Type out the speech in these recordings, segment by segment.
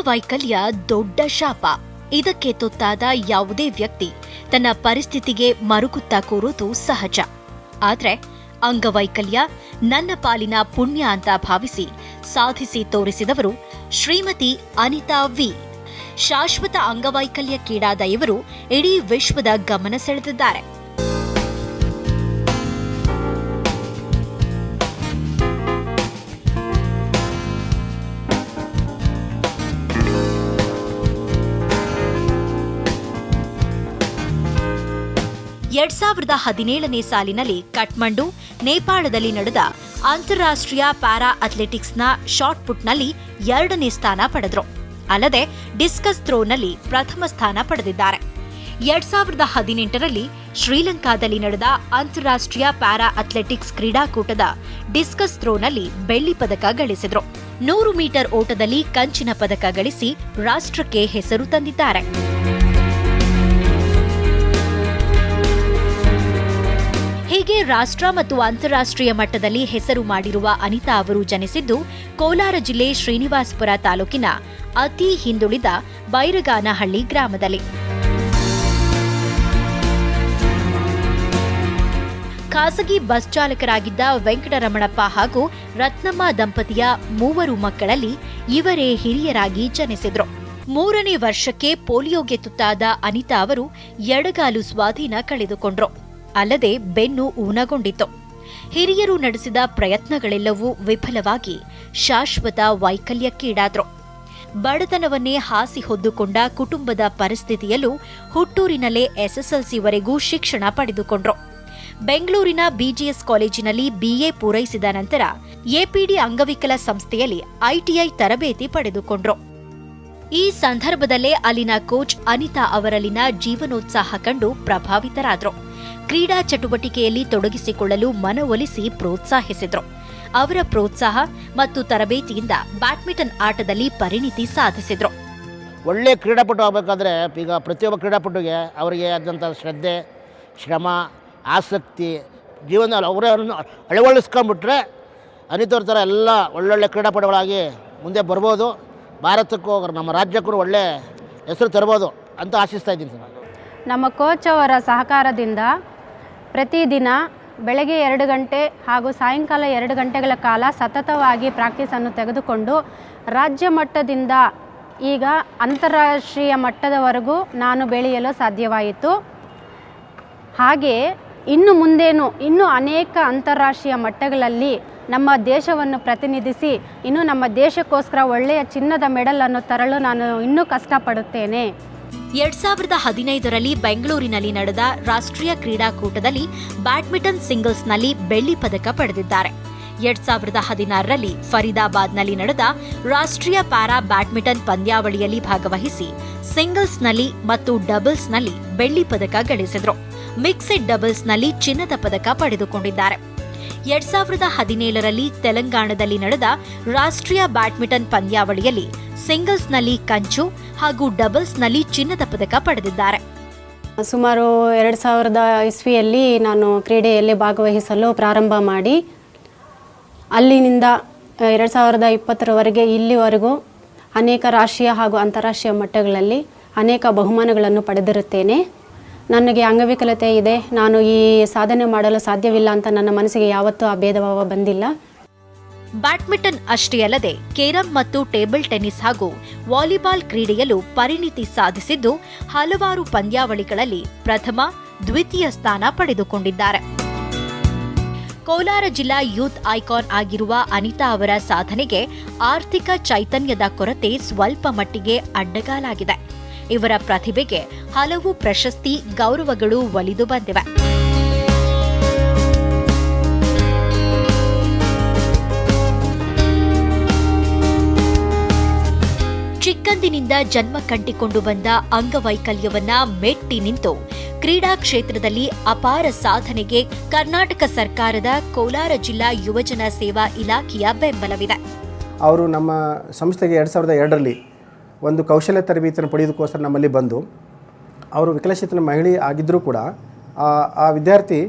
ಅಂಗವೈಕಲ್ಯ ದೊಡ್ಡ ಶಾಪ. ಇದಕ್ಕೆ ತುತ್ತಾದ ಯಾವುದೇ ವ್ಯಕ್ತಿ ತನ್ನ ಪರಿಸ್ಥಿತಿಗೆ ಮರುಗುತ್ತಾ ಕೂರುವುದು ಸಹಜ. ಆದರೆ ಅಂಗವೈಕಲ್ಯ ನನ್ನ ಪಾಲಿನ ಪುಣ್ಯ ಅಂತ ಭಾವಿಸಿ ಸಾಧಿಸಿ ತೋರಿಸಿದವರು ಶ್ರೀಮತಿ ಅನಿತಾ ವಿ. ಶಾಶ್ವತ ಅಂಗವೈಕಲ್ಯಕ್ಕೀಡಾದ ಇವರು ಇಡೀ ವಿಶ್ವದ ಗಮನ ಸೆಳೆದಿದ್ದಾರೆ. ಎರಡ್ ಸಾವಿರದ ಹದಿನೇಳನೇ ಸಾಲಿನಲ್ಲಿ ಕಠ್ಮಂಡು, ನೇಪಾಳದಲ್ಲಿ ನಡೆದ ಅಂತಾರಾಷ್ಟ್ರೀಯ ಪ್ಯಾರಾ ಅಥ್ಲೆಟಿಕ್ಸ್ನ ಶಾರ್ಟ್ ಪುಟ್ನಲ್ಲಿ ಎರಡನೇ ಸ್ಥಾನ ಪಡೆದರು. ಅಲ್ಲದೆ ಡಿಸ್ಕಸ್ ಥ್ರೋನಲ್ಲಿ ಪ್ರಥಮ ಸ್ಥಾನ ಪಡೆದಿದ್ದಾರೆ. ಎರಡ್ ಸಾವಿರದ ಹದಿನೆಂಟರಲ್ಲಿ ಶ್ರೀಲಂಕಾದಲ್ಲಿ ನಡೆದ ಅಂತಾರಾಷ್ಟ್ರೀಯ ಪ್ಯಾರಾ ಅಥ್ಲೆಟಿಕ್ಸ್ ಕ್ರೀಡಾಕೂಟದ ಡಿಸ್ಕಸ್ ಥ್ರೋನಲ್ಲಿ ಬೆಳ್ಳಿ ಪದಕ ಗಳಿಸಿದರು. ನೂರು ಮೀಟರ್ ಓಟದಲ್ಲಿ ಕಂಚಿನ ಪದಕ ಗಳಿಸಿ ರಾಷ್ಟ್ರಕ್ಕೆ ಹೆಸರು ತಂದಿದ್ದಾರೆ. ರಾಷ್ಟ್ರ ಮತ್ತು ಅಂತಾರಾಷ್ಟ್ರೀಯ ಮಟ್ಟದಲ್ಲಿ ಹೆಸರು ಮಾಡಿರುವ ಅನಿತಾ ಅವರು ಜನಿಸಿದ್ದು ಕೋಲಾರ ಜಿಲ್ಲೆ ಶ್ರೀನಿವಾಸಪುರ ತಾಲೂಕಿನ ಅತಿ ಹಿಂದುಳಿದ ಬೈರಗಾನಹಳ್ಳಿ ಗ್ರಾಮದಲ್ಲಿ. ಖಾಸಗಿ ಬಸ್ ಚಾಲಕರಾಗಿದ್ದ ವೆಂಕಟರಮಣಪ್ಪ ಹಾಗೂ ರತ್ನಮ್ಮ ದಂಪತಿಯ ಮೂವರು ಮಕ್ಕಳಲ್ಲಿ ಇವರೇ ಹಿರಿಯರಾಗಿ ಜನಿಸಿದ್ರು. ಮೂರನೇ ವರ್ಷಕ್ಕೆ ಪೋಲಿಯೋಗೆ ತುತ್ತಾದ ಅನಿತಾ ಅವರು ಎಡಗಾಲು ಸ್ವಾಧೀನ ಕಳೆದುಕೊಂಡ್ರು. ಅಲ್ಲದೆ ಬೆನ್ನು ಊನಗೊಂಡಿತ್ತು ಹಿರಿಯರು ನಡೆಸಿದ ಪ್ರಯತ್ನಗಳೆಲ್ಲವೂ ವಿಫಲವಾಗಿ ಶಾಶ್ವತ ವೈಕಲ್ಯಕ್ಕೀಡಾದ್ರು. ಬಡತನವನ್ನೇ ಹಾಸಿ ಹೊದ್ದುಕೊಂಡ ಕುಟುಂಬದ ಪರಿಸ್ಥಿತಿಯಲ್ಲೂ ಹುಟ್ಟೂರಿನಲ್ಲೇ ಎಸ್ಎಸ್ಎಲ್ಸಿವರೆಗೂ ಶಿಕ್ಷಣ ಪಡೆದುಕೊಂಡ್ರು. ಬೆಂಗಳೂರಿನ ಬಿಜಿಎಸ್ ಕಾಲೇಜಿನಲ್ಲಿ ಬಿಎ ಪೂರೈಸಿದ ನಂತರ ಎಪಿಡಿ ಅಂಗವಿಕಲ ಸಂಸ್ಥೆಯಲ್ಲಿ ಐಟಿಐ ತರಬೇತಿ ಪಡೆದುಕೊಂಡ್ರು. ಈ ಸಂದರ್ಭದಲ್ಲೇ ಅಲ್ಲಿನ ಕೋಚ್ ಅನಿತಾ ಅವರಲ್ಲಿನ ಜೀವನೋತ್ಸಾಹ ಕಂಡು ಪ್ರಭಾವಿತರಾದ್ರು. ಕ್ರೀಡಾ ಚಟುವಟಿಕೆಯಲ್ಲಿ ತೊಡಗಿಸಿಕೊಳ್ಳಲು ಮನವೊಲಿಸಿ ಪ್ರೋತ್ಸಾಹಿಸಿದರು. ಅವರ ಪ್ರೋತ್ಸಾಹ ಮತ್ತು ತರಬೇತಿಯಿಂದ ಬ್ಯಾಡ್ಮಿಂಟನ್ ಆಟದಲ್ಲಿ ಪರಿಣಿತಿ ಸಾಧಿಸಿದರು. ಒಳ್ಳೆಯ ಕ್ರೀಡಾಪಟು ಆಗಬೇಕಾದ್ರೆ ಈಗ ಪ್ರತಿಯೊಬ್ಬ ಕ್ರೀಡಾಪಟುಗೆ ಅವರಿಗೆ ಆದಂಥ ಶ್ರದ್ಧೆ ಶ್ರಮ ಆಸಕ್ತಿ ಜೀವನದಲ್ಲಿ ಅವರೇ ಅವ್ರನ್ನ ಅಳವಡಿಸ್ಕೊಂಡ್ಬಿಟ್ರೆ ಅನಿತವ್ರ ಥರ ಎಲ್ಲ ಒಳ್ಳೊಳ್ಳೆ ಕ್ರೀಡಾಪಟುಗಳಾಗಿ ಮುಂದೆ ಬರ್ಬೋದು. ಭಾರತಕ್ಕೂ ನಮ್ಮ ರಾಜ್ಯಕ್ಕೂ ಒಳ್ಳೆ ಹೆಸರು ತರ್ಬೋದು ಅಂತ ಆಶಿಸ್ತಾ ಇದ್ದೀನಿ ಸರ್. ನಮ್ಮ ಕೋಚ್ ಅವರ ಸಹಕಾರದಿಂದ ಪ್ರತಿದಿನ ಬೆಳಗ್ಗೆ ಎರಡು ಗಂಟೆ ಹಾಗೂ ಸಾಯಂಕಾಲ ಎರಡು ಗಂಟೆಗಳ ಕಾಲ ಸತತವಾಗಿ ಪ್ರಾಕ್ಟೀಸನ್ನು ತೆಗೆದುಕೊಂಡು ರಾಜ್ಯ ಮಟ್ಟದಿಂದ ಈಗ ಅಂತಾರಾಷ್ಟ್ರೀಯ ಮಟ್ಟದವರೆಗೂ ನಾನು ಬೆಳೆಯಲು ಸಾಧ್ಯವಾಯಿತು. ಹಾಗೆ ಇನ್ನು ಮುಂದೇನು, ಇನ್ನೂ ಅನೇಕ ಅಂತಾರಾಷ್ಟ್ರೀಯ ಮಟ್ಟಗಳಲ್ಲಿ ನಮ್ಮ ದೇಶವನ್ನು ಪ್ರತಿನಿಧಿಸಿ, ಇನ್ನು ನಮ್ಮ ದೇಶಕ್ಕೋಸ್ಕರ ಒಳ್ಳೆಯ ಚಿನ್ನದ ಮೆಡಲನ್ನು ತರಲು ನಾನು ಇನ್ನೂ ಕಷ್ಟಪಡುತ್ತೇನೆ. ಎರಡ್ ಸಾವಿರದ ಹದಿನೈದರಲ್ಲಿ ಬೆಂಗಳೂರಿನಲ್ಲಿ ನಡೆದ ರಾಷ್ಟ್ರೀಯ ಕ್ರೀಡಾಕೂಟದಲ್ಲಿ ಬ್ಯಾಡ್ಮಿಂಟನ್ ಸಿಂಗಲ್ಸ್ನಲ್ಲಿ ಬೆಳ್ಳಿ ಪದಕ ಪಡೆದಿದ್ದಾರೆ. ಎರಡ್ ಸಾವಿರದ ಹದಿನಾರರಲ್ಲಿ ಫರೀದಾಬಾದ್ನಲ್ಲಿ ನಡೆದ ರಾಷ್ಟ್ರೀಯ ಪ್ಯಾರಾ ಬ್ಯಾಡ್ಮಿಂಟನ್ ಪಂದ್ಯಾವಳಿಯಲ್ಲಿ ಭಾಗವಹಿಸಿ ಸಿಂಗಲ್ಸ್ನಲ್ಲಿ ಮತ್ತು ಡಬಲ್ಸ್ನಲ್ಲಿ ಬೆಳ್ಳಿ ಪದಕ ಗಳಿಸಿದರು. ಮಿಕ್ಸೆಡ್ ಡಬಲ್ಸ್ನಲ್ಲಿ ಚಿನ್ನದ ಪದಕ ಪಡೆದುಕೊಂಡಿದ್ದಾರೆ. ಎರಡ್ ಸಾವಿರದ ಹದಿನೇಳರಲ್ಲಿ ತೆಲಂಗಾಣದಲ್ಲಿ ನಡೆದ ರಾಷ್ಟ್ರೀಯ ಬ್ಯಾಡ್ಮಿಂಟನ್ ಪಂದ್ಯಾವಳಿಯಲ್ಲಿ ಸಿಂಗಲ್ಸ್ನಲ್ಲಿ ಕಂಚು ಹಾಗೂ ಡಬಲ್ಸ್ನಲ್ಲಿ ಚಿನ್ನದ ಪದಕ ಪಡೆದಿದ್ದಾರೆ. ಸುಮಾರು ಎರಡು ಸಾವಿರದ ಇಸ್ವಿಯಲ್ಲಿ ನಾನು ಕ್ರೀಡೆಯಲ್ಲಿ ಭಾಗವಹಿಸಲು ಪ್ರಾರಂಭ ಮಾಡಿ, ಅಲ್ಲಿನಿಂದ ಎರಡು ಸಾವಿರದ ಇಪ್ಪತ್ತರವರೆಗೆ ಇಲ್ಲಿವರೆಗೂ ಅನೇಕ ರಾಷ್ಟ್ರೀಯ ಹಾಗೂ ಅಂತಾರಾಷ್ಟ್ರೀಯ ಮಟ್ಟಗಳಲ್ಲಿ ಅನೇಕ ಬಹುಮಾನಗಳನ್ನು ಪಡೆದಿರುತ್ತೇನೆ. ನನಗೆ ಅಂಗವಿಕಲತೆ ಇದೆ. ನಾನು ಈ ಸಾಧನೆ ಮಾಡಲು ಸಾಧ್ಯವಿಲ್ಲ ಅಂತ ನನ್ನ ಮನಸ್ಸಿಗೆ ಯಾವತ್ತೂ ಆ ಭೇದಭಾವ ಬಂದಿಲ್ಲ. ಬ್ಯಾಡ್ಮಿಂಟನ್ ಅಷ್ಟೇ ಅಲ್ಲದೆ ಕೇರಂ ಮತ್ತು ಟೇಬಲ್ ಟೆನ್ನಿಸ್ ಹಾಗೂ ವಾಲಿಬಾಲ್ ಕ್ರೀಡೆಯಲ್ಲೂ ಪರಿಣಿತಿ ಸಾಧಿಸಿದ್ದು ಹಲವಾರು ಪಂದ್ಯಾವಳಿಗಳಲ್ಲಿ ಪ್ರಥಮ, ದ್ವಿತೀಯ ಸ್ಥಾನ ಪಡೆದುಕೊಂಡಿದ್ದಾರೆ. ಕೋಲಾರ ಜಿಲ್ಲಾ ಯೂತ್ ಐಕಾನ್ ಆಗಿರುವ ಅನಿತಾ ಅವರ ಸಾಧನೆಗೆ ಆರ್ಥಿಕ ಚೈತನ್ಯದ ಕೊರತೆ ಸ್ವಲ್ಪ ಮಟ್ಟಿಗೆ ಅಡ್ಡಗಾಲಾಗಿದೆ. ಇವರ ಪ್ರತಿಭೆಗೆ ಹಲವು ಪ್ರಶಸ್ತಿ, ಗೌರವಗಳು ಒಲಿದು ಬಂದಿವೆ. ಚಿಕ್ಕಂದಿನಿಂದ ಜನ್ಮ ಕಂಡಿಕೊಂಡು ಬಂದ ಅಂಗವೈಕಲ್ಯವನ್ನ ಮೆಟ್ಟಿ ನಿಂತು ಕ್ರೀಡಾ ಕ್ಷೇತ್ರದಲ್ಲಿ ಅಪಾರ ಸಾಧನೆಗೆ ಕರ್ನಾಟಕ ಸರ್ಕಾರದ ಕೋಲಾರ ಜಿಲ್ಲಾ ಯುವಜನ ಸೇವಾ ಇಲಾಖೆಯ ಬೆಂಬಲವಿದೆ. ಅವರು ನಮ್ಮ ಸಂಸ್ಥೆಗೆ ಎರಡು ಸಾವಿರದ ಎರಡರಲ್ಲಿ ಒಂದು ಕೌಶಲ್ಯ ತರಬೇತಿಯನ್ನು ಪಡೆಯೋದಕ್ಕೋಸ್ಕರ ನಮ್ಮಲ್ಲಿ ಬಂದು ಅವರು ವಿಕಲಚೇತನ ಮಹಿಳೆ ಆಗಿದ್ದರೂ ಕೂಡ ಆ- ವಿದ್ಯಾರ್ಥಿ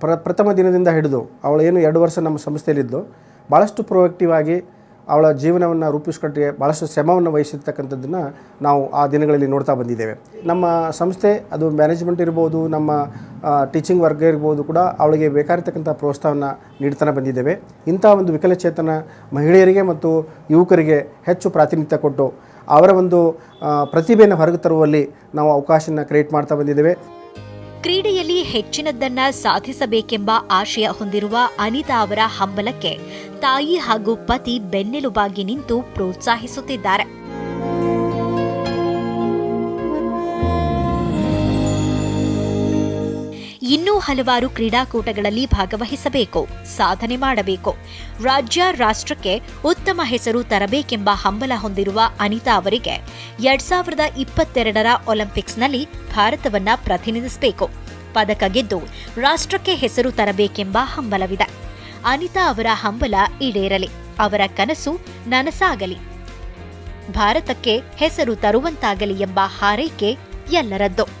ಪ್ರ, ಪ್ರಥಮ ದಿನದಿಂದ ಹಿಡಿದು ಅವಳು ಏನು ಎರಡು ವರ್ಷ ನಮ್ಮ ಸಂಸ್ಥೆಯಲ್ಲಿದ್ದು ಭಾಳಷ್ಟು ಪ್ರೊಯಾಕ್ಟಿವ್ ಆಗಿ ಅವಳ ಜೀವನವನ್ನು ರೂಪಿಸ್ಕೊಟ್ಟಿಗೆ ಭಾಳಷ್ಟು ಶ್ರಮವನ್ನು ವಹಿಸಿರ್ತಕ್ಕಂಥದ್ದನ್ನು ನಾವು ಆ ದಿನಗಳಲ್ಲಿ ನೋಡ್ತಾ ಬಂದಿದ್ದೇವೆ. ನಮ್ಮ ಸಂಸ್ಥೆ, ಅದು ಮ್ಯಾನೇಜ್ಮೆಂಟ್ ಇರ್ಬೋದು, ನಮ್ಮ ಟೀಚಿಂಗ್ ವರ್ಗ ಇರ್ಬೋದು ಕೂಡ ಅವಳಿಗೆ ಬೇಕಾಗಿರ್ತಕ್ಕಂಥ ಪ್ರೋತ್ಸಾಹವನ್ನು ನೀಡ್ತಾನೆ ಬಂದಿದ್ದೇವೆ. ಇಂಥ ಒಂದು ವಿಕಲಚೇತನ ಮಹಿಳೆಯರಿಗೆ ಮತ್ತು ಯುವಕರಿಗೆ ಹೆಚ್ಚು ಪ್ರಾತಿನಿಧ್ಯ ಕೊಟ್ಟು ಅವರ ಒಂದು ಪ್ರತಿಭೆಯನ್ನು ಹೊರಗೆ ತರುವಲ್ಲಿ ನಾವು ಅವಕಾಶನ ಕ್ರಿಯೇಟ್ ಮಾಡ್ತಾ ಬಂದಿದ್ದೇವೆ. ಕ್ರೀಡೆಯಲ್ಲಿ ಹೆಚ್ಚಿನದ್ದನ್ನ ಸಾಧಿಸಬೇಕೆಂಬ ಆಶಯ ಹೊಂದಿರುವ ಅನಿತಾ ಅವರ ಹಂಬಲಕ್ಕೆ ತಾಯಿ ಹಾಗೂ ಪತಿ ಬೆನ್ನೆಲುಬಾಗಿ ನಿಂತು ಪ್ರೋತ್ಸಾಹಿಸುತ್ತಿದ್ದಾರೆ. ಇನ್ನೂ ಹಲವಾರು ಕ್ರೀಡಾಕೂಟಗಳಲ್ಲಿ ಭಾಗವಹಿಸಬೇಕು, ಸಾಧನೆ ಮಾಡಬೇಕು. ರಾಜ್ಯ ರಾಷ್ಟ್ರಕ್ಕೆ ಉತ್ತಮ ಹೆಸರು ತರಬೇಕೆಂಬ ಹಂಬಲ ಹೊಂದಿರುವ ಅನಿತಾ ಅವರಿಗೆ ಎರಡ್ ಸಾವಿರದ ಇಪ್ಪತ್ತೆರಡರ ಒಲಿಂಪಿಕ್ಸ್ನಲ್ಲಿ ಭಾರತವನ್ನ ಪ್ರತಿನಿಧಿಸಬೇಕು. ಪದಕ ಗೆದ್ದು ರಾಷ್ಟ್ರಕ್ಕೆ ಹೆಸರು ತರಬೇಕೆಂಬ ಹಂಬಲವಿದೆ. ಅನಿತಾ ಅವರ ಹಂಬಲ ಈಡೇರಲಿ, ಅವರ ಕನಸು ನನಸಾಗಲಿ. ಭಾರತಕ್ಕೆ ಹೆಸರು ತರುವಂತಾಗಲಿ ಎಂಬ ಹಾರೈಕೆ ಎಲ್ಲರದ್ದು.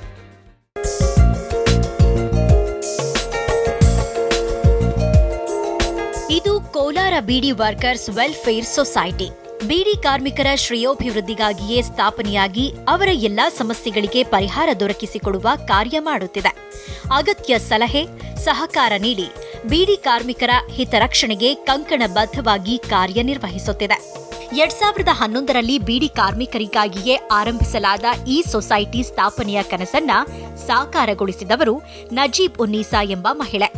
ಕೋಲಾರ ಬಿಡಿ ವರ್ಕರ್ಸ್ ವೆಲ್ಫೇರ್ ಸೊಸೈಟಿ. ಬೀಡಿ ಕಾರ್ಮಿಕರ ಶ್ರೇಯೋಭಿವೃದ್ಧಿಗಾಗಿಯೇ ಸ್ಥಾಪನೆಯಾಗಿ ಅವರ ಎಲ್ಲಾ ಸಮಸ್ಯೆಗಳಿಗೆ ಪರಿಹಾರ ದೊರಕಿಸಿಕೊಡುವ ಕಾರ್ಯ ಮಾಡುತ್ತಿದೆ. ಅಗತ್ಯ ಸಲಹೆ, ಸಹಕಾರ ನೀಡಿ ಬೀಡಿ ಕಾರ್ಮಿಕರ ಹಿತರಕ್ಷಣೆಗೆ ಕಂಕಣಬದ್ಧವಾಗಿ ಕಾರ್ಯನಿರ್ವಹಿಸುತ್ತಿದೆ ಎರಡ್ ಸಾವಿರದ ಹನ್ನೊಂದರಲ್ಲಿ ಬೀಡಿ ಕಾರ್ಮಿಕರಿಗಾಗಿಯೇ ಆರಂಭಿಸಲಾದ ಈ ಸೊಸೈಟಿ ಸ್ಥಾಪನೆಯ ಕನಸನ್ನ ಸಾಕಾರಗೊಳಿಸಿದವರು ನಜೀಬ್ ಉನ್ನೀಸಾ ಎಂಬ ಮಹಿಳೆ.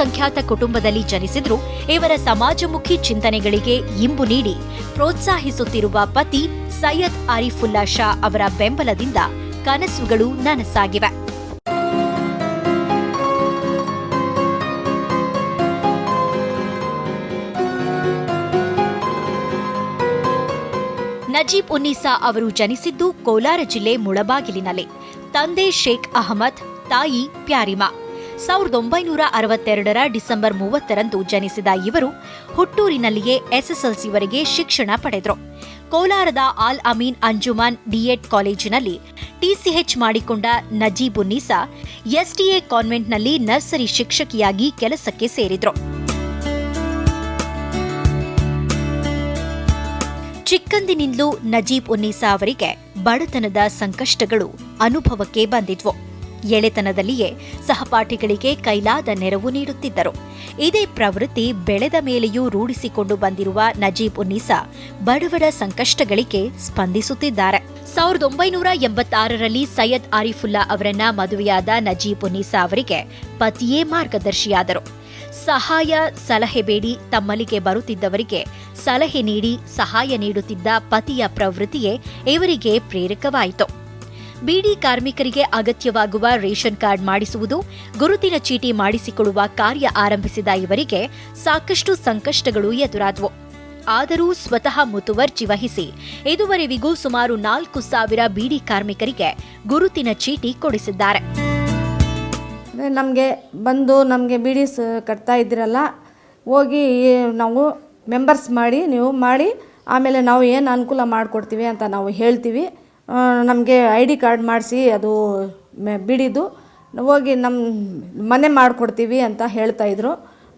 ಅಲ್ಪಸಂಖ್ಯಾತ ಕುಟುಂಬದಲ್ಲಿ ಜನಿಸಿದ್ರು ಇವರ ಸಮಾಜಮುಖಿ ಚಿಂತನೆಗಳಿಗೆ ಇಂಬು ನೀಡಿ ಪ್ರೋತ್ಸಾಹಿಸುತ್ತಿರುವ ಪತಿ ಸೈಯದ್ ಆರಿಫುಲ್ಲಾ ಶಾ ಅವರ ಬೆಂಬಲದಿಂದ ಕನಸುಗಳು ನನಸಾಗಿವೆ. ನಜೀಬ್ ಉನ್ನೀಸಾ ಅವರು ಜನಿಸಿದ್ದು ಕೋಲಾರ ಜಿಲ್ಲೆ ಮುಳಬಾಗಿಲಿನಲ್ಲಿ. ತಂದೆ ಶೇಖ್ ಅಹಮದ್, ತಾಯಿ ಪ್ಯಾರಿಮಾ. ಸಾವಿರದ ಒಂಬೈನೂರ ಅರವತ್ತೆರಡರ ಡಿಸೆಂಬರ್ ಮೂವತ್ತರಂದು ಜನಿಸಿದ ಇವರು ಹುಟ್ಟೂರಿನಲ್ಲಿಯೇ ಎಸ್ಎಸ್ಎಲ್ಸಿವರೆಗೆ ಶಿಕ್ಷಣ ಪಡೆದರು. ಕೋಲಾರದ ಆಲ್ ಅಮೀನ್ ಅಂಜುಮಾನ್ ಡಿಎಡ್ ಕಾಲೇಜಿನಲ್ಲಿ ಟಿಸಿಎಚ್ ಮಾಡಿಕೊಂಡ ನಜೀಬ್ ಉನ್ನೀಸಾ ಎಸ್ಟಿಎ ಕಾನ್ವೆಂಟ್ನಲ್ಲಿ ನರ್ಸರಿ ಶಿಕ್ಷಕಿಯಾಗಿ ಕೆಲಸಕ್ಕೆ ಸೇರಿದರು. ಚಿಕ್ಕಂದಿನಿಂದಲೂ ನಜೀಬ್ ಉನ್ನೀಸಾ ಅವರಿಗೆ ಬಡತನದ ಸಂಕಷ್ಟಗಳು ಅನುಭವಕ್ಕೆ ಬಂದಿದ್ವು. ಎಳೆತನದಲ್ಲಿಯೇ ಸಹಪಾಠಿಗಳಿಗೆ ಕೈಲಾದ ನೆರವು ನೀಡುತ್ತಿದ್ದರು. ಇದೇ ಪ್ರವೃತ್ತಿ ಬೆಳೆದ ಮೇಲೆಯೂ ರೂಢಿಸಿಕೊಂಡು ಬಂದಿರುವ ನಜೀಬ್ ಉನ್ನಿಸಾ ಬಡವರ ಸಂಕಷ್ಟಗಳಿಗೆ ಸ್ಪಂದಿಸುತ್ತಿದ್ದಾರೆ. ಸಾವಿರದ ಒಂಬೈನೂರ ಎಂಬತ್ತಾರರಲ್ಲಿ ಸೈಯದ್ ಆರಿಫುಲ್ಲಾ ಅವರನ್ನ ಮದುವೆಯಾದ ನಜೀಬ್ ಉನ್ನಿಸಾ ಅವರಿಗೆ ಪತಿಯೇ ಮಾರ್ಗದರ್ಶಿಯಾದರು. ಸಹಾಯ, ಸಲಹೆ ಬೇಡಿ, ತಮ್ಮಲ್ಲಿಗೆ ಬರುತ್ತಿದ್ದವರಿಗೆ ಸಲಹೆ ನೀಡಿ ಸಹಾಯ ನೀಡುತ್ತಿದ್ದ ಪತಿಯ ಪ್ರವೃತ್ತಿಯೇ ಇವರಿಗೆ ಪ್ರೇರಕವಾಯಿತು. ಬೀಡಿ ಕಾರ್ಮಿಕರಿಗೆ ಅಗತ್ಯವಾಗುವ ರೇಷನ್ ಕಾರ್ಡ್ ಮಾಡಿಸುವುದು, ಗುರುತಿನ ಚೀಟಿ ಮಾಡಿಸಿಕೊಳ್ಳುವ ಕಾರ್ಯ ಆರಂಭಿಸಿದ ಇವರಿಗೆ ಸಾಕಷ್ಟು ಸಂಕಷ್ಟಗಳು ಎದುರಾದವು. ಆದರೂ ಸ್ವತಃ ಮುತುವರ್ಜಿ ವಹಿಸಿ ಇದುವರೆವಿಗೂ ಸುಮಾರು ನಾಲ್ಕು ಸಾವಿರ ಬೀಡಿ ಕಾರ್ಮಿಕರಿಗೆ ಗುರುತಿನ ಚೀಟಿ ಕೊಡಿಸಿದ್ದಾರೆ. ನಮಗೆ ಬಂದು ನಮಗೆ ಬಿಡಿ ಕಟ್ತಾ ಇದ್ದೀರಲ್ಲ, ಹೋಗಿ ನಾವು ಮೆಂಬರ್ಸ್ ಮಾಡಿ, ನೀವು ಮಾಡಿ, ಆಮೇಲೆ ನಾವು ಏನು ಅನುಕೂಲ ಮಾಡಿಕೊಡ್ತೀವಿ ಅಂತ ನಾವು ಹೇಳ್ತೀವಿ. ನಮಗೆ ಐ ಡಿ ಕಾರ್ಡ್ ಮಾಡಿಸಿ ಅದು ಮೆ ಬಿಡಿದು ಹೋಗಿ ನಮ್ಮ ಮನೆ ಮಾಡಿಕೊಡ್ತೀವಿ ಅಂತ ಹೇಳ್ತಾಯಿದ್ರು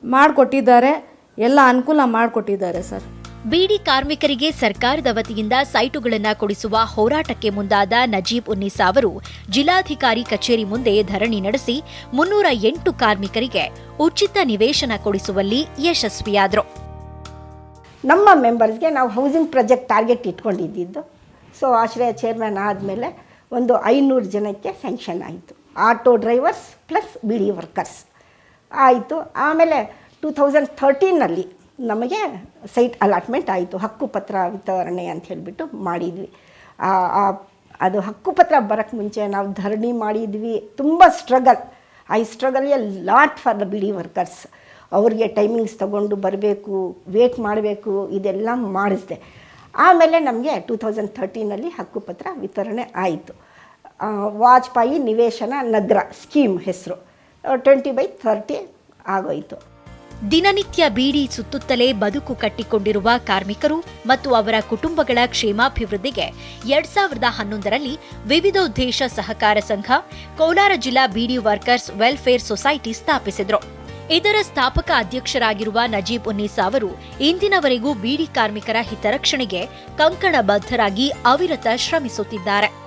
ಮಾಡಿಕೊಟ್ಟಿದ್ದಾರೆ. ಎಲ್ಲ ಅನುಕೂಲ ಮಾಡಿಕೊಟ್ಟಿದ್ದಾರೆ ಸರ್. ಬೀಡಿ ಕಾರ್ಮಿಕರಿಗೆ ಸರ್ಕಾರದ ವತಿಯಿಂದ ಸೈಟುಗಳನ್ನು ಕೊಡಿಸುವ ಹೋರಾಟಕ್ಕೆ ಮುಂದಾದ ನಜೀಬ್ ಉನ್ನಿಸ ಅವರು ಜಿಲ್ಲಾಧಿಕಾರಿ ಕಚೇರಿ ಮುಂದೆ ಧರಣಿ ನಡೆಸಿ ಮುನ್ನೂರ ಎಂಟು ಕಾರ್ಮಿಕರಿಗೆ ಉಚಿತ ನಿವೇಶನ ಕೊಡಿಸುವಲ್ಲಿ ಯಶಸ್ವಿಯಾದರು. ನಮ್ಮ ಮೆಂಬರ್ಸ್ಗೆ ನಾವು ಹೌಸಿಂಗ್ ಪ್ರಾಜೆಕ್ಟ್ ಟಾರ್ಗೆಟ್ ಇಟ್ಕೊಂಡಿದ್ದಿದ್ದು ಸೊ ಆಶ್ರಯ ಚೇರ್ಮನ್ ಆದಮೇಲೆ ಒಂದು ಐನೂರು ಜನಕ್ಕೆ ಸ್ಯಾಂಕ್ಷನ್ ಆಯಿತು. Auto drivers plus beedi workers ಆಯಿತು. ಆಮೇಲೆ ಟೂ ತೌಸಂಡ್ ಥರ್ಟೀನಲ್ಲಿ ನಮಗೆ ಸೈಟ್ ಅಲಾಟ್ಮೆಂಟ್ ಆಯಿತು. ಹಕ್ಕುಪತ್ರ ವಿತರಣೆ ಅಂತ ಹೇಳಿಬಿಟ್ಟು ಮಾಡಿದ್ವಿ. ಅದು ಹಕ್ಕುಪತ್ರ ಬರೋಕ್ಕೆ ಮುಂಚೆ ನಾವು ಧರಣಿ ಮಾಡಿದ್ವಿ. ತುಂಬ struggle I struggle a lot for the beedi workers ಅವ್ರಿಗೆ ಟೈಮಿಂಗ್ಸ್ ತಗೊಂಡು ಬರಬೇಕು ವೇಟ್ ಮಾಡಬೇಕು, ಇದೆಲ್ಲ ಮಾಡಿಸಿದೆ. ಆಮೇಲೆ ನಮಗೆ ಟೂ ತೌಸಂಡ್ ಥರ್ಟೀನಲ್ಲಿ ಹಕ್ಕುಪತ್ರ ವಿತರಣೆ ಆಯಿತು. ವಾಜಪೇಯಿ ನಿವೇಶನ ನಗರ ಸ್ಕೀಮ್ ಹೆಸರು. ಟ್ವೆಂಟಿ ಬೈ ಥರ್ಟಿ ಆಗೋಯಿತು. ದಿನನಿತ್ಯ ಬೀಡಿ ಸುತ್ತುತ್ತಲೇ ಬದುಕು ಕಟ್ಟಿಕೊಂಡಿರುವ ಕಾರ್ಮಿಕರು ಮತ್ತು ಅವರ ಕುಟುಂಬಗಳ ಕ್ಷೇಮಾಭಿವೃದ್ಧಿಗೆ ಎರಡ್ ಸಾವಿರದ ಹನ್ನೊಂದರಲ್ಲಿ ವಿವಿಧೋದ್ದೇಶ ಸಹಕಾರ ಸಂಘ, ಕೋಲಾರ ಜಿಲ್ಲಾ ಬೀಡಿ ವರ್ಕರ್ಸ್ ವೆಲ್ಫೇರ್ ಸೊಸೈಟಿ ಸ್ಥಾಪಿಸಿದ್ರು. ಇದರ ಸ್ಥಾಪಕ ಅಧ್ಯಕ್ಷರಾಗಿರುವ ನಜೀಬ್ ಉನ್ನೀಸಾ ಅವರು ಇಂದಿನವರೆಗೂ ಬೀಡಿ ಕಾರ್ಮಿಕರ ಹಿತರಕ್ಷಣೆಗೆ ಕಂಕಣಬದ್ಧರಾಗಿ ಅವಿರತ ಶ್ರಮಿಸುತ್ತಿದ್ದಾರೆ.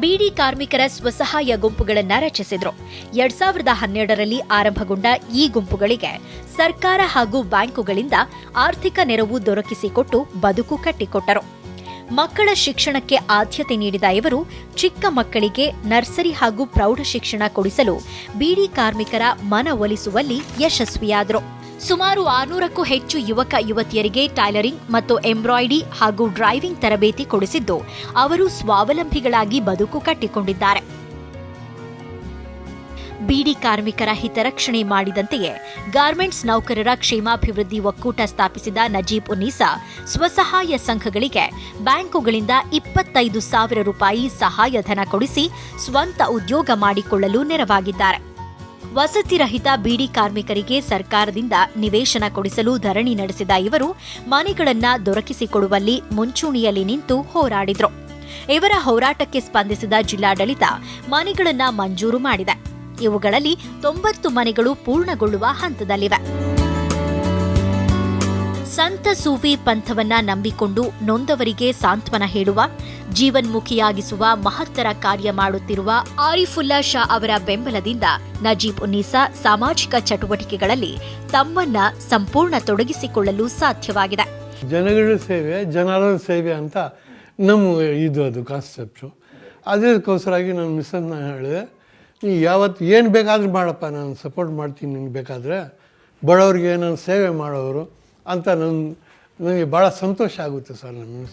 ಬೀಡಿ ಕಾರ್ಮಿಕರ ಸ್ವಸಹಾಯ ಗುಂಪುಗಳನ್ನ ರಚಿಸಿದ್ರು. ಎರಡ್ ಸಾವಿರದ ಹನ್ನೆರಡರಲ್ಲಿ ಆರಂಭಗೊಂಡ ಈ ಗುಂಪುಗಳಿಗೆ ಸರ್ಕಾರ ಹಾಗೂ ಬ್ಯಾಂಕುಗಳಿಂದ ಆರ್ಥಿಕ ನೆರವು ದೊರಕಿಸಿಕೊಟ್ಟು ಬದುಕು ಕಟ್ಟಿಕೊಟ್ಟರು. ಮಕ್ಕಳ ಶಿಕ್ಷಣಕ್ಕೆ ಆದ್ಯತೆ ನೀಡಿದ ಇವರು ಚಿಕ್ಕ ಮಕ್ಕಳಿಗೆ ನರ್ಸರಿ ಹಾಗೂ ಪ್ರೌಢ ಶಿಕ್ಷಣ ಕೊಡಿಸಲು ಬೀಡಿ ಕಾರ್ಮಿಕರ ಮನವೊಲಿಸುವಲ್ಲಿ ಯಶಸ್ವಿಯಾದರು. ಸುಮಾರು ಆರುನೂರಕ್ಕೂ ಹೆಚ್ಚು ಯುವಕ ಯುವತಿಯರಿಗೆ ಟೈಲರಿಂಗ್ ಮತ್ತು ಎಂಬ್ರಾಯ್ಡಿ ಹಾಗೂ ಡ್ರೈವಿಂಗ್ ತರಬೇತಿ ಕೊಡಿಸಿದ್ದು ಅವರು ಸ್ವಾವಲಂಬಿಗಳಾಗಿ ಬದುಕು ಕಟ್ಟಿಕೊಂಡಿದ್ದಾರೆ. ಬೀಡಿ ಕಾರ್ಮಿಕರ ಹಿತರಕ್ಷಣೆ ಮಾಡಿದಂತೆಯೇ ಗಾರ್ಮೆಂಟ್ಸ್ ನೌಕರರ ಕ್ಷೇಮಾಭಿವೃದ್ಧಿ ಒಕ್ಕೂಟ ಸ್ಥಾಪಿಸಿದ ನಜೀಬ್ ಉನ್ನೀಸಾ ಸ್ವಸಹಾಯ ಸಂಘಗಳಿಗೆ ಬ್ಯಾಂಕುಗಳಿಂದ ಇಪ್ಪತ್ತೈದು ಸಾವಿರ ರೂಪಾಯಿ ಸಹಾಯಧನ ಕೊಡಿಸಿ ಸ್ವಂತ ಉದ್ಯೋಗ ಮಾಡಿಕೊಳ್ಳಲು ನೆರವಾಗಿದ್ದಾರೆ. ವಸತಿರಹಿತ ಬೀಡಿ ಕಾರ್ಮಿಕರಿಗೆ ಸರ್ಕಾರದಿಂದ ನಿವೇಶನ ಕೊಡಿಸಲು ಧರಣಿ ನಡೆಸಿದ ಇವರು ಮನೆಗಳನ್ನು ದೊರಕಿಸಿಕೊಡುವಲ್ಲಿ ಮುಂಚೂಣಿಯಲ್ಲಿ ನಿಂತು ಹೋರಾಡಿದರು. ಇವರ ಹೋರಾಟಕ್ಕೆ ಸ್ಪಂದಿಸಿದ ಜಿಲ್ಲಾಡಳಿತ ಮನೆಗಳನ್ನು ಮಂಜೂರು ಮಾಡಿದೆ. ಇವುಗಳಲ್ಲಿ ತೊಂಬತ್ತು ಮನೆಗಳು ಪೂರ್ಣಗೊಳ್ಳುವ ಹಂತದಲ್ಲಿವೆ. ಸಂತ ಸೂಫಿ ಪಂಥವನ್ನ ನಂಬಿಕೊಂಡು ನೊಂದವರಿಗೆ ಸಾಂತ್ವನ ಹೇಳುವ, ಜೀವನ್ಮುಖಿಯಾಗಿಸುವ ಮಹತ್ತರ ಕಾರ್ಯ ಮಾಡುತ್ತಿರುವ ಆರಿಫುಲ್ಲಾ ಶಾ ಅವರ ಬೆಂಬಲದಿಂದ ನಜೀಬ್ ಉನ್ನೀಸಾ ಸಾಮಾಜಿಕ ಚಟುವಟಿಕೆಗಳಲ್ಲಿ ತಮ್ಮನ್ನ ಸಂಪೂರ್ಣ ತೊಡಗಿಸಿಕೊಳ್ಳಲು ಸಾಧ್ಯವಾಗಿದೆ. ಜನಗಳ ಸೇವೆ, ಜನರ ಸೇವೆ ಅಂತ ನಮ್ಮ ಇದು ಅದು ಕಾನ್ಸೆಪ್ಟು ಅದಕ್ಕೋಸ್ಕರ ನಾನು ಮಿಸ್ಸನ್ನು ಹೇಳಿದೆ ನೀ ಯಾವತ್ತು ಏನು ಬೇಕಾದರೂ ಮಾಡಪ್ಪ, ನಾನು ಸಪೋರ್ಟ್ ಮಾಡ್ತೀನಿ ನಿನಗೆ ಬೇಕಾದರೆ. ಬಡವ್ರಿಗೆ ನಾನು ಸೇವೆ ಮಾಡೋರು ಅಂತ ನನ್ನ ನನಗೆ ಭಾಳ ಸಂತೋಷ ಆಗುತ್ತೆ ಸರ್ ನನ್ನ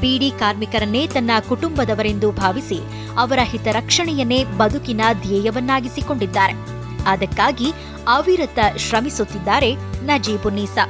ಬೀಡಿ ಕಾರ್ಮಿಕರನ್ನೇ ತನ್ನ ಕುಟುಂಬದವರೆಂದು ಭಾವಿಸಿ ಅವರ ಹಿತರಕ್ಷಣೆಯನ್ನೇ ಬದುಕಿನ ಧ್ಯೇಯವನ್ನಾಗಿಸಿಕೊಂಡಿದ್ದಾರೆ. ಅದಕ್ಕಾಗಿ ಅವಿರತ ಶ್ರಮಿಸುತ್ತಿದ್ದಾರೆ ನಜೀಬುನ್ನೀಸಾ